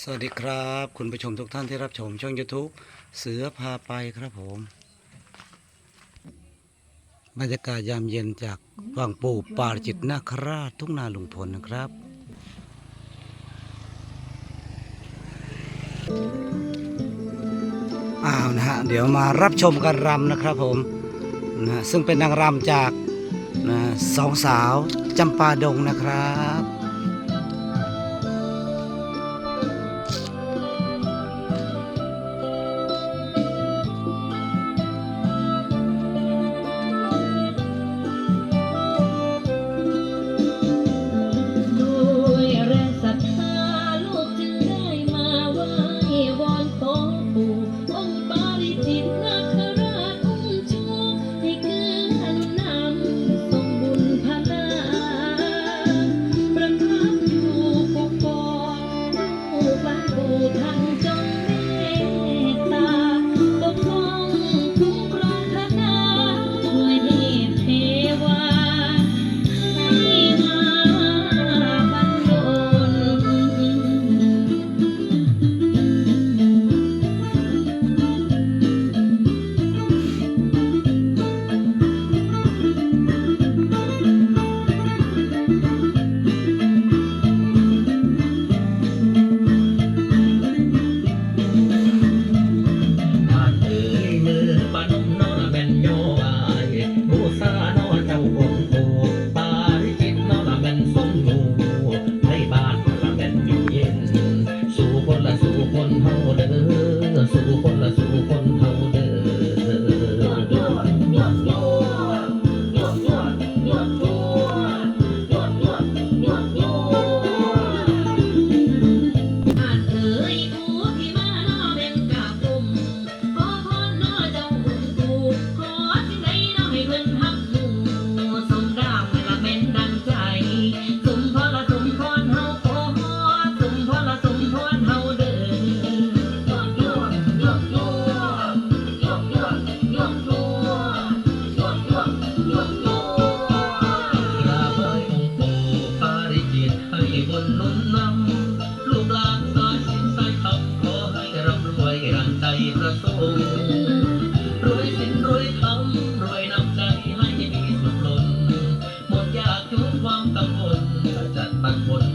สวัสดีครับ คุณผู้ชมทุกท่านที่รับชมช่อง YouTube เสือพาไปครับผม บรรยากาศยามเย็นจากฝั่งปู่ป่าจิตนาคราชทุ่งนาลุงพลนะครับ อ้าวนะฮะเดี๋ยวมารับชมการรำนะครับผมนะซึ่งเป็นนางรำจากนะสองสาวจำปาดงนะครับ tangkol one more.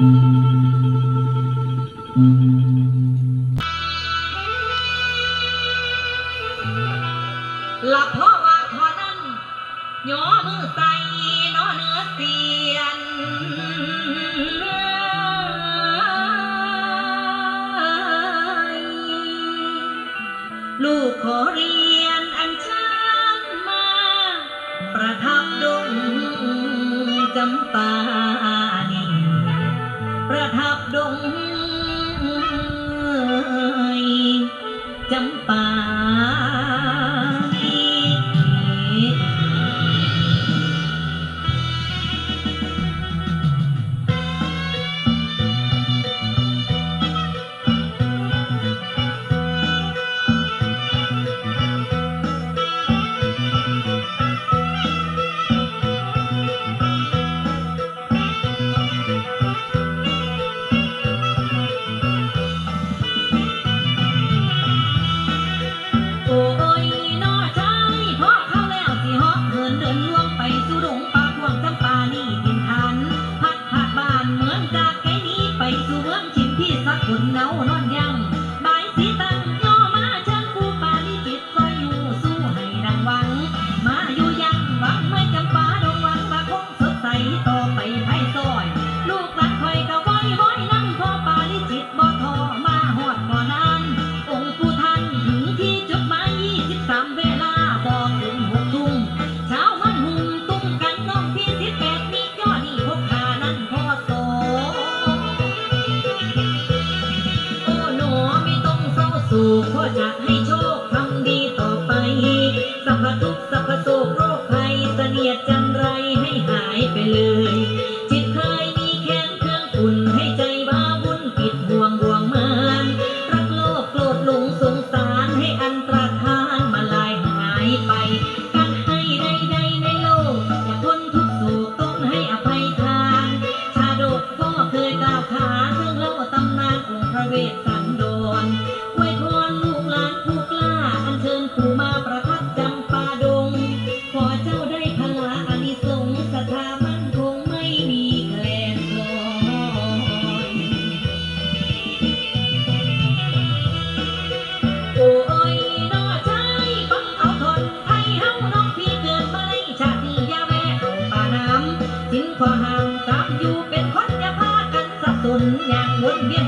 Música ป nakatutok sa ความห้ามซ้ำอยู่เป็นคนจะพากันสับสนอย่างวนเวียน